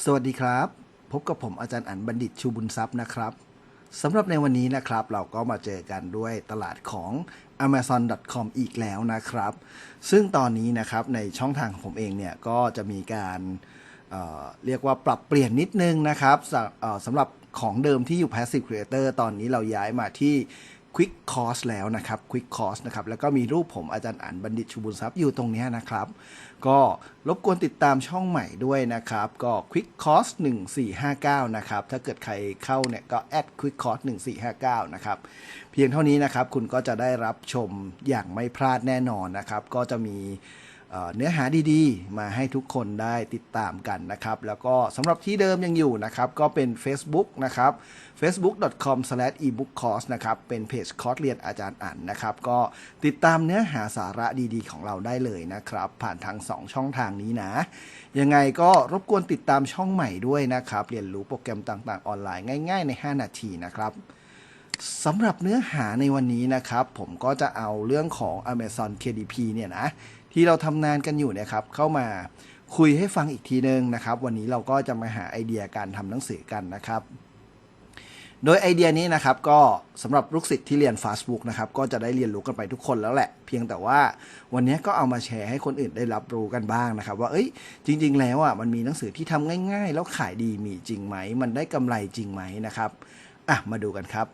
สวัสดีครับ พบกับผมอาจารย์อันบัณฑิตชูบุญทรัพย์นะครับสำหรับในวันนี้นะครับ เราก็มาเจอกันด้วยตลาดของ amazon.com อีกแล้วนะครับ ซึ่งตอนนี้นะครับในช่องทางของผมเองเนี่ยก็จะมีการเเรียกว่าปรับเปลี่ยนนิดนึงนะครับสำหรับของเดิมที่อยู่ Passive Creator ตอนนี้เราย้ายมาที่ Quick Course แล้วนะครับ Quick Course นะครับ แล้วก็มีรูปผมอาจารย์อันบัณฑิตชูบุญทรัพย์อยู่ตรงนี้นะครับ ก็รบกวนติดตามช่องใหม่ด้วยนะครับ ก็ Quick Course 1459 นะครับ ถ้าเกิดใครเข้าเนี่ยก็ add Quick Course 1459 นะครับ เพียงเท่านี้นะครับ คุณก็จะได้รับชมอย่างไม่พลาดแน่นอนนะครับ ก็จะมี เนื้อหาดีๆ มาให้ทุกคนได้ติดตามกันนะครับ แล้วก็สำหรับที่เดิมยังอยู่นะครับ ก็เป็น Facebook นะครับ facebook.com/ebookcourse นะครับ เป็นเพจคอร์สเรียนอาจารย์อ่านนะครับ ก็ติดตามเนื้อหาสาระดีๆ ของเราได้เลยนะครับ ผ่านทาง 2 ช่องทางนี้นะ ยังไงก็รบกวนติดตามช่องใหม่ด้วยนะครับ เรียนรู้โปรแกรมต่างๆ ออนไลน์ง่ายๆ ใน 5 นาทีนะครับสำหรับเนื้อหาในวันนี้นะครับ ผมก็จะเอาเรื่องของ Amazon KDP เนี่ยนะ ที่เราทำงานกันอยู่เนะครับเข้ามาคุยให้ฟังอีกทีนึงนะครับ วันนี้เราก็จะมาหาไอเดียการทำหนังสือกันนะครับ โดยไอเดียนี้นะครับก็สำหรับลูกศิษย์ที่เรียน Fastbook นะครับก็จะได้เรียนรู้กันไปทุกคนแล้วแหละ เพียงแต่ว่าวันนี้ก็เอามาแชร์ให้คนอื่นได้รับรู้กันบ้างนะครับ ว่าเอ้ยจริง ๆ แล้วอะมันมีหนังสือที่ทำง่าย ๆ แล้วขายดีมีจริงไหมมันได้กำไรจริงไหมนะครับอะมาดูกันครับ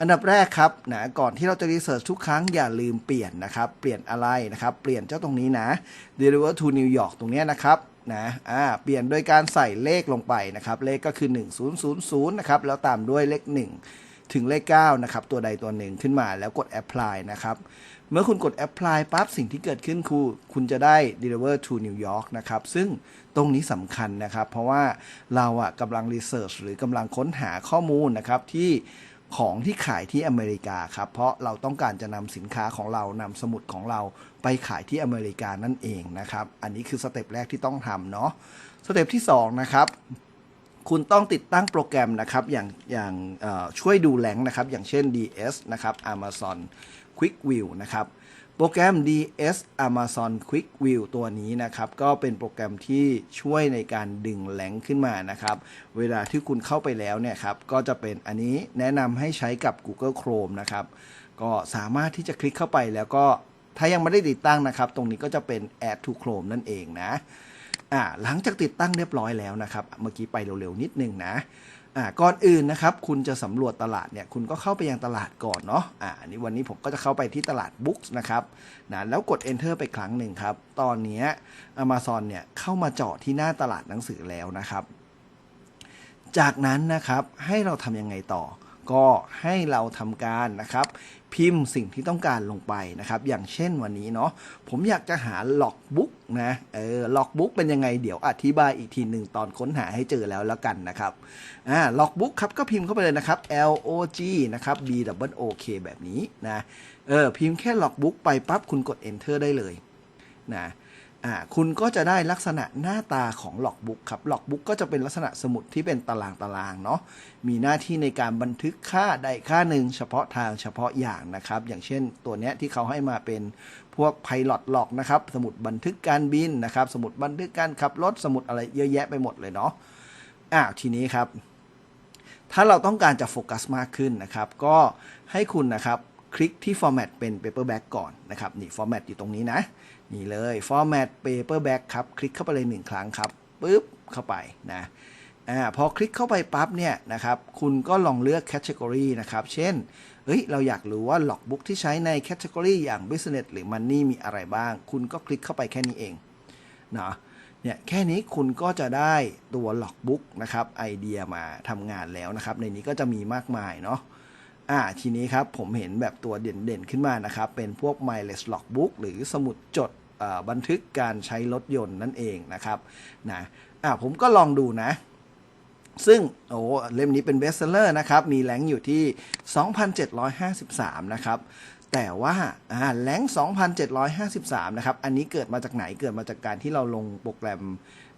อันดับแรกครับนะก่อนที่เราจะรีเสิร์ชทุกครั้งอย่าลืมเปลี่ยนนะครับ เปลี่ยนอะไรนะครับ เปลี่ยนเจ้าตรงนี้นะ deliver to New York ตรงนี้นะครับนะอ่าเปลี่ยนโดยการใส่เลขลงไปนะครับ เลขก็คือ 1000นะครับแล้วตามด้วยเลข 1 ถึงเลข9นะครับตัวใดตัวหนึ่งขึ้นมาแล้วกด apply นะครับเมื่อคุณกด apply ปั๊บสิ่งที่เกิดขึ้นคือคุณจะได้ deliver to New York นะครับ ซึ่งตรงนี้สำคัญนะครับ เพราะว่าเราอะกำลัง research หรือกำลังค้นหาข้อมูลนะครับที่ ของที่ขายที่อเมริกาครับ เพราะเราต้องการจะนำสินค้าของเรานำสมุดของเราไปขายที่อเมริกานั่นเองนะครับ อันนี้คือสเต็ปแรกที่ต้องทำเนาะสเต็ปที่2นะครับคุณต้องติดตั้งโปรแกรมนะครับอย่างอย่างช่วยดูแหลงนะครับ อย่างเช่น DS นะครับ Amazon Quick View นะครับ โปรแกรม DS Amazon Quick View ตัวนี้นะครับ ก็เป็นโปรแกรมที่ช่วยในการดึงแหลงขึ้นมานะครับ เวลาที่คุณเข้าไปแล้วเนี่ยครับ ก็จะเป็นอันนี้แนะนำให้ใช้กับ Google Chrome นะครับ ก็สามารถที่จะคลิกเข้าไปแล้วก็ถ้ายังไม่ได้ติดตั้งนะครับ ตรงนี้ก็จะเป็น Add to Chrome นั่นเองนะอ่าหลังจากติดตั้งเรียบร้อยแล้วนะครับ เมื่อกี้ไปเร็วๆนิดนึงนะ อ่าก่อนอื่นนะครับ คุณจะสำรวจตลาดเนี่ยคุณก็เข้าไปยังตลาดก่อนเนาะอ่านี่วันนี้ผมก็จะเข้าไปที่ตลาด Books นะครับนะแล้วกด Enter ไปครั้งหนึ่งครับ ตอนนี้ Amazon เนี่ยเข้ามาเจาะที่หน้าตลาดหนังสือแล้วนะครับ จากนั้นนะครับให้เราทำยังไงต่อ ก็ให้เราทำการนะครับ พิมพ์สิ่งที่ต้องการลงไปนะครับ อย่างเช่นวันนี้เนาะผมอยากจะหาล็อกบุ๊กนะเออล็อกบุ๊กเป็นยังไงเดี๋ยวอธิบายอีกทีหนึ่งตอนค้นหาให้เจอแล้วแล้วกันนะครับอ่าล็อกบุ๊กครับก็พิมพ์เข้าไปเลยนะครับ L O G นะครับ B W O K แบบนี้นะเออพิมพ์แค่ล็อกบุ๊กไปปั๊บคุณกด enter ได้เลยนะ อ่าคุณก็จะได้ลักษณะหน้าตาของล็อกบุ๊กครับล็อกบุ๊กก็จะเป็นลักษณะสมุดที่เป็นตารางตารางๆเนาะมีหน้าที่ในการบันทึกค่าใดค่าหนึ่งเฉพาะทางเฉพาะอย่างนะครับ อย่างเช่นตัวเนี้ยที่เขาให้มาเป็นพวกไพลอตล็อกนะครับ สมุดบันทึกการบินนะครับ สมุดบันทึกการขับรถสมุดอะไรเยอะแยะไปหมดเลยเนาะอ้าวทีนี้ครับ ถ้าเราต้องการจะโฟกัสมากขึ้นนะครับ ก็ให้คุณนะครับคลิกที่ format เป็น paperback ก่อนนะครับนี่ format อยู่ตรงนี้นะ นี่เลย format paperback ครับ คลิกเข้าไปเลยหนึ่งครั้งครับปุ๊บเข้าไปนะอ่าพอคลิกเข้าไปปั๊บเนี่ยนะครับคุณก็ลองเลือก category นะครับ เช่นเอ้ยเราอยากรู้ว่า logbook ที่ใช้ใน category อย่าง business หรือ money มีอะไรบ้าง คุณก็คลิกเข้าไปแค่นี้เองเนาะเนี่ยแค่นี้คุณก็จะได้ตัวล็อกบุ๊กนะครับไอเดียมาทำงานแล้วนะครับ ในนี้ก็จะมีมากมายเนาะ อ่าทีนี้ครับผมเห็นแบบตัวเด่นๆขึ้นมานะครับ เป็นพวก mileage logbook หรือสมุดจดบันทึกการใช้รถยนต์นั่นเองนะครับนะอ่าผมก็ลองดูนะ ซึ่งโอ้เล่มนี้เป็นเบสเซอร์นะครับ มีแรงอยู่ที่ 2,753 นะครับ แต่ว่าอ่าแรง2,753 นะครับ อันนี้เกิดมาจากไหนเกิดมาจากการที่เราลงโปรแกรม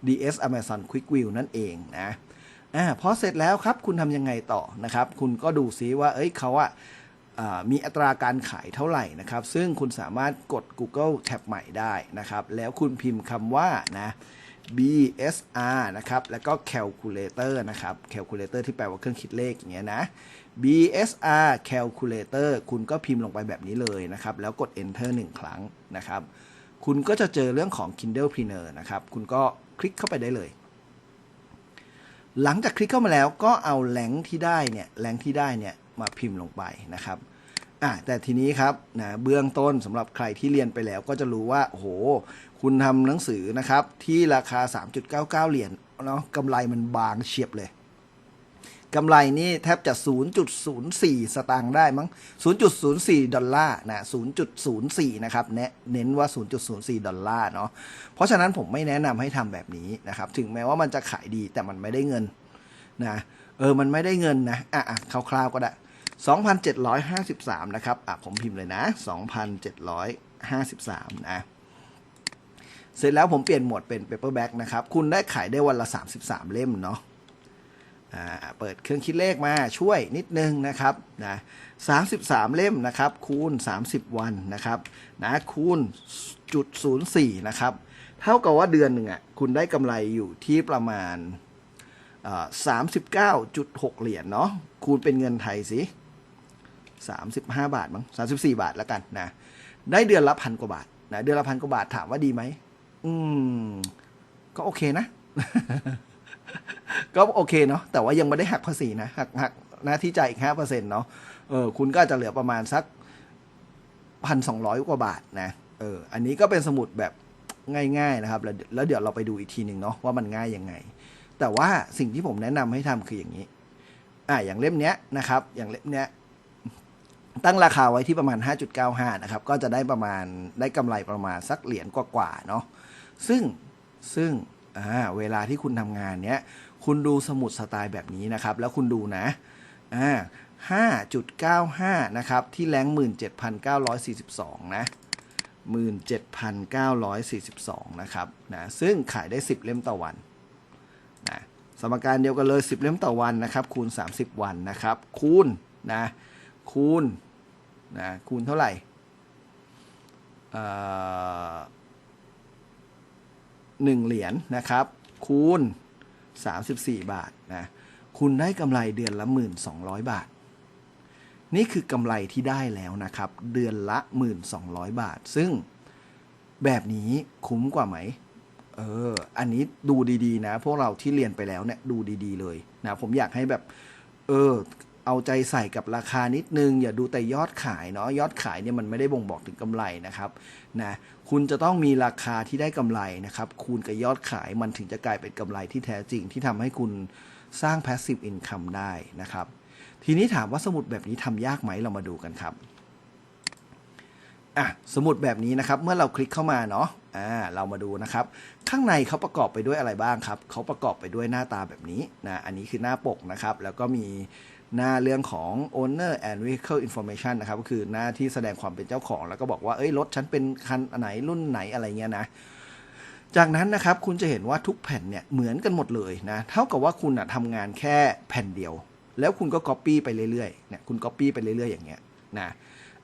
DS Amazon Quick View นั่นเองนะ อ่าพอเสร็จแล้วครับคุณทำยังไงต่อนะครับ คุณก็ดูซิว่า เอ้ยเขาอะอ่ามีอัตราการขายเท่าไหร่นะครับ ซึ่งคุณสามารถกด Google แท็บใหม่ได้นะครับ แล้วคุณพิมพ์คำว่านะ BSR นะครับ แล้วก็ calculator นะครับ calculator ที่แปลว่าเครื่องคิดเลขอย่างเงี้ยนะ BSR calculator คุณก็พิมพ์ลงไปแบบนี้เลยนะครับ แล้วกด enter 1 ครั้งนะครับ คุณก็จะเจอเรื่องของ Kindle Printer นะครับ คุณก็คลิกเข้าไปได้เลย หลังจากคลิกเข้ามาแล้วก็เอาแหล่งที่ได้เนี่ยแหล่งที่ได้เนี่ยมาพิมพ์ลงไปนะครับอะแต่ทีนี้ครับนะเบื้องต้นสำหรับใครที่เรียนไปแล้วก็จะรู้ว่าโหคุณทำหนังสือนะครับที่ราคา 3.99 เหรียญเนาะกำไรมันบางเฉียบเลย กำไรนี่แทบจะ 0.04 สตางค์ได้มั้ง 0.04 ดอลลาร์นะ 0.04 นะครับเน้นว่า 0.04 ดอลลาร์เนาะ เพราะฉะนั้นผมไม่แนะนำให้ทำแบบนี้นะครับ ถึงแม้ว่ามันจะขายดีแต่มันไม่ได้เงินนะ เออ มันไม่ได้เงินนะ อะอะคร่าวๆก็ได้ 2,753 นะครับ อะ ผมพิมพ์เลยนะ 2,753 นะเสร็จแล้วผมเปลี่ยนโหมดเป็น paperback นะครับ คุณได้ขายได้วันละ 33 เล่มเนาะ เปิดเครื่องคิดเลขมาช่วยนิดนึงนะครับนะ33 เล่มนะครับคูณ 30 วันนะครับนะคูณจุด04นะครับเท่ากับว่าเดือนหนึ่งอะคุณได้กำไรอยู่ที่ประมาณสามสิบเก้าจุดหกเหรียญเนาะคูณเป็นเงินไทยสิสามสิบห้าบาทมั้งสามสิบสี่บาทแล้วกันนะได้เดือนละพันกว่าบาทนะเดือนละพันกว่าบาทถามว่าดีไหมอืม ก็โอเคนะ ก็โอเคเนาะแต่ว่ายังไม่ได้หักภาษีนะหักหักหน้าที่จ่ายอีกห้าเปอร์เซ็นต์เนาะเออคุณก็จะเหลือประมาณสักพันสองร้อยกว่าบาทนะเอออันนี้ก็เป็นสมุดแบบง่ายๆนะครับ แล้วแล้วเดี๋ยวเราไปดูอีกทีหนึ่งเนาะว่ามันง่ายยังไง แต่ว่าสิ่งที่ผมแนะนำให้ทำคืออย่างนี้อ่าอย่างเล่มเนี้ยนะครับ อย่างเล่มเนี้ยตั้งราคาไว้ที่ประมาณ 5.95 นะครับ ก็จะได้ประมาณได้กำไรประมาณสักเหรียญกว่าๆเนาะซึ่งซึ่งอ่าเวลาที่คุณทำงานเนี้ย คุณดูสมุดสไตล์แบบนี้นะครับ แล้วคุณดูนะอ่า5.95 นะครับ ที่แรง17,942 นะ 17,942 นะครับนะซึ่งขายได้ 10 เล่มต่อวันนะสมการเดียวกันเลย 10 เล่มต่อวันนะครับ คูณ 30 วันนะครับ คูณนะคูณนะคูณเท่าไหร่หนึ่งเหรียญนะครับ คูณ 34 บาทนะคุณได้กำไรเดือนละ 1,200 บาท นี่คือกำไรที่ได้แล้วนะครับ เดือนละ 1,200 บาท ซึ่งแบบนี้คุ้มกว่าไหมเออ อันนี้ดูดีๆ นะ พวกเราที่เรียนไปแล้วเนี่ยดูดีๆ เลยนะ ผมอยากให้แบบ เออ เอาใจใส่กับราคานิดนึง อย่าดูแต่ยอดขายเนาะยอดขายเนี่ยมันไม่ได้บ่งบอกถึงกำไรนะครับนะคุณจะต้องมีราคาที่ได้กำไรนะครับ คูณกับยอดขายมันถึงจะกลายเป็นกำไรที่แท้จริงที่ทำให้คุณสร้าง passive income ได้นะครับ ทีนี้ถามว่าสมุดแบบนี้ทำยากไหมเรามาดูกันครับอะสมุดแบบนี้นะครับเมื่อเราคลิกเข้ามาเนาะอ่าเรามาดูนะครับ ข้างในเขาประกอบไปด้วยอะไรบ้างครับเขาประกอบไปด้วยหน้าตาแบบนี้นะอันนี้คือหน้าปกนะครับ แล้วก็มี หน้าเรื่องของ owner and vehicle information นะครับ ก็คือหน้าที่แสดงความเป็นเจ้าของ แล้วก็บอกว่าเอ้ยรถฉันเป็นคันไหนรุ่นไหนอะไรเงี้ยนะจากนั้นนะครับคุณจะเห็นว่าทุกแผ่นเนี่ยเหมือนกันหมดเลยนะเท่ากับว่าคุณอะทำงานแค่แผ่นเดียว แล้วคุณก็ Copy ไปเรื่อยๆเนี่ยคุณ Copy ไปเรื่อยๆอย่างเงี้ยนะ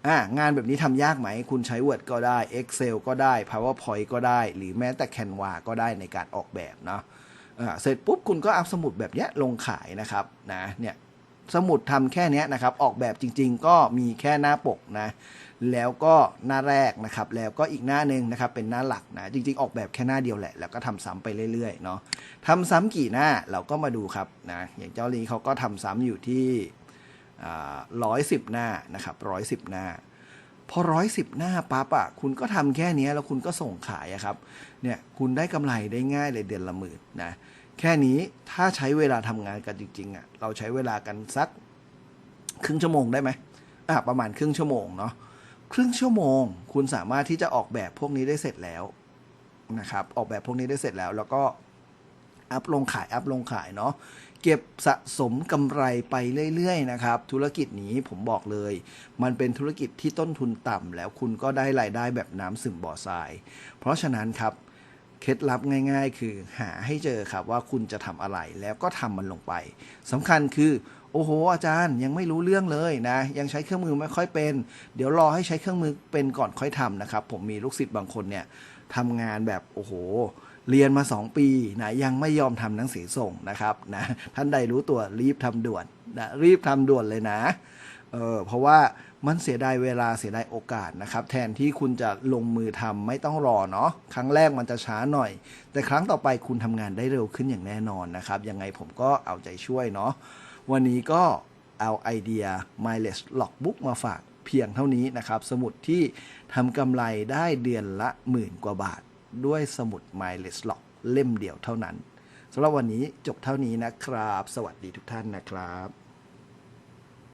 อ่างานแบบนี้ทำยากไหม คุณใช้ Word ก็ได้ Excel ก็ได้ PowerPoint ก็ได้ หรือแม้แต่ Canva ก็ได้ในการออกแบบเนาะอ่าเสร็จปุ๊บคุณก็เอาสมุดแบบเนี้ยลงขายนะครับนะเนี่ย สมุดทำแค่นี้นะครับ ออกแบบจริง ๆ ก็มีแค่หน้าปกนะ แล้วก็หน้าแรกนะครับ แล้วก็อีกหน้าหนึ่งนะครับ เป็นหน้าหลักนะ จริง ๆ ออกแบบแค่หน้าเดียวแหละ แล้วก็ทำซ้ำไปเรื่อยๆเนาะทำซ้ำกี่หน้าเราก็มาดูครับนะ อย่างเจ้าลีเขาก็ทำซ้ำอยู่ที่ร้อยสิบหน้านะครับร้อยสิบหน้า พอร้อยสิบหน้าปั๊บอะคุณก็ทำแค่นี้แล้วคุณก็ส่งขายครับ เนี่ยคุณได้กำไรได้ง่ายเลยเดือนละหมื่นนะ แค่นี้ถ้าใช้เวลาทำงานกันจริงๆอะเราใช้เวลากันสักครึ่งชั่วโมงได้ไหมอะประมาณครึ่งชั่วโมงเนาะครึ่งชั่วโมง คุณสามารถที่จะออกแบบพวกนี้ได้เสร็จแล้วนะครับ ออกแบบพวกนี้ได้เสร็จแล้ว แล้วก็อัพลงขายอัพลงขายเนาะเก็บสะสมกำไรไปเรื่อยๆนะครับ ธุรกิจนี้ผมบอกเลย มันเป็นธุรกิจที่ต้นทุนต่ำแล้วคุณก็ได้รายได้แบบน้ำซึมบ่อทราย เพราะฉะนั้นครับ เคล็ดลับง่าย ๆ คือหาให้เจอครับว่าคุณจะทำอะไรแล้วก็ทำมันลงไปสำคัญคือโอ้โห อาจารย์ยังไม่รู้เรื่องเลยนะ ยังใช้เครื่องมือไม่ค่อยเป็น เดี๋ยวรอให้ใช้เครื่องมือเป็นก่อนค่อยทำนะครับ ผมมีลูกศิษย์บางคนเนี่ยทำงานแบบโอ้โห เรียนมา 2 ปีนะยังไม่ยอมทำหนังสือส่งนะครับนะท่านใดรู้ตัวรีบทำด่วนนะรีบทำด่วนเลยนะเออเพราะว่า มันเสียดายเวลาเสียดายโอกาสนะครับ แทนที่คุณจะลงมือทำไม่ต้องรอเนาะครั้งแรกมันจะช้าหน่อย แต่ครั้งต่อไปคุณทำงานได้เร็วขึ้นอย่างแน่นอนนะครับ ยังไงผมก็เอาใจช่วยเนาะวันนี้ก็เอาไอเดีย Mileage Logbook มาฝากเพียงเท่านี้นะครับ สมุดที่ทำกำไรได้เดือนละหมื่นกว่าบาท ด้วยสมุด Mileage Log เล่มเดียวเท่านั้นสำหรับวันนี้จบเท่านี้นะครับ สวัสดีทุกท่านนะครับ